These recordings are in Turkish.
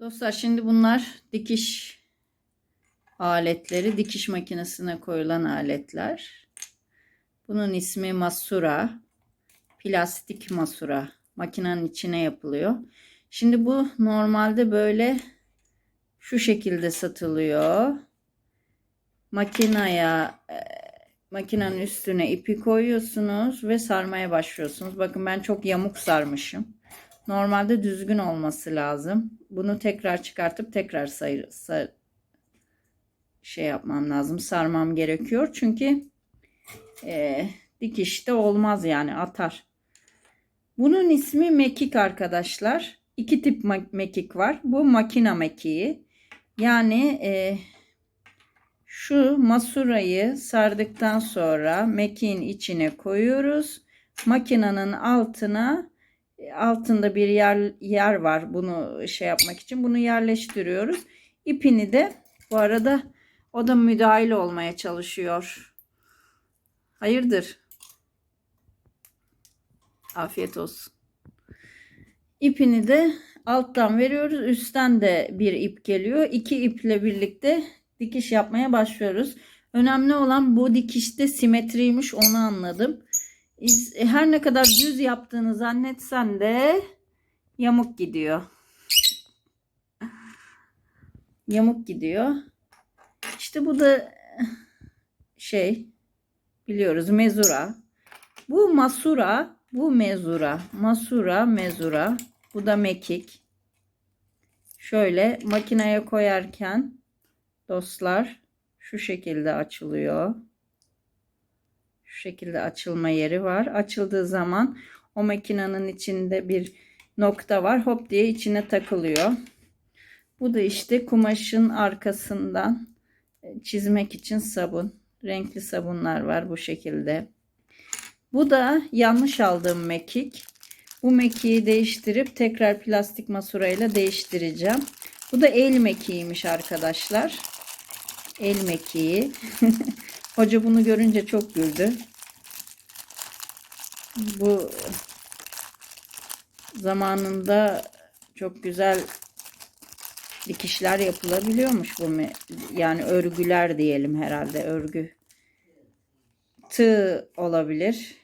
Dostlar şimdi bunlar dikiş aletleri. Dikiş makinesine koyulan aletler. Bunun ismi masura. Plastik masura. Makinenin içine yapılıyor. Şimdi bu normalde böyle şu şekilde satılıyor. Makinaya e, makinenin üstüne ipi koyuyorsunuz ve sarmaya başlıyorsunuz. Bakın ben çok yamuk sarmışım. Normalde düzgün olması lazım. Bunu tekrar çıkartıp tekrar sayır, sar, şey yapmam lazım. Sarmam gerekiyor. Çünkü e, dikişte olmaz yani atar. Bunun ismi mekik arkadaşlar. İki tip mekik var. Bu makina mekiği. Yani e, şu masurayı sardıktan sonra mekiğin içine koyuyoruz. Makinenin altına altında bir yer yer var bunu şey yapmak için. Bunu yerleştiriyoruz. İpini de bu arada o da müdahil olmaya çalışıyor. Hayırdır? Afiyet olsun. İpini de alttan veriyoruz. Üstten de bir ip geliyor. İki iple birlikte dikiş yapmaya başlıyoruz. Önemli olan bu dikişte simetriymiş onu anladım. İz- Her ne kadar düz yaptığını zannetsen de yamuk gidiyor. Yamuk gidiyor. İşte bu da şey biliyoruz mezura. Bu masura, bu mezura. Masura, mezura. Bu da mekik. Şöyle makineye koyarken dostlar şu şekilde açılıyor. Şu şekilde açılma yeri var. Açıldığı zaman o makinenin içinde bir nokta var. Hop diye içine takılıyor. Bu da işte kumaşın arkasından e, çizmek için sabun. Renkli sabunlar var bu şekilde. Bu da yanlış aldığım mekik. Bu mekiği değiştirip tekrar plastik masurayla değiştireceğim. Bu da el mekiğiymiş arkadaşlar. El mekiği. Hoca bunu görünce çok güldü. Bu zamanında çok güzel dikişler yapılabiliyormuş bu yani örgüler diyelim herhalde örgü. Tığ olabilir.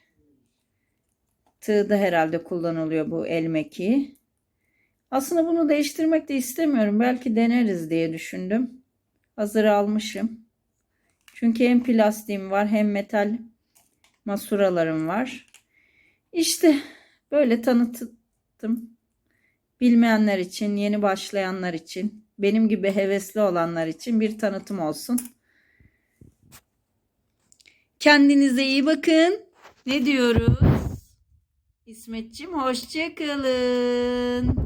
Tığ da herhalde kullanılıyor bu el mekiği. Aslında bunu değiştirmek de istemiyorum. Belki deneriz diye düşündüm. Hazır almışım. Çünkü hem plastiğim var hem metal masuralarım var. İşte böyle tanıttım. Bilmeyenler için, yeni başlayanlar için, benim gibi hevesli olanlar için bir tanıtım olsun. Kendinize iyi bakın. Ne diyoruz? İsmetciğim hoşça kalın.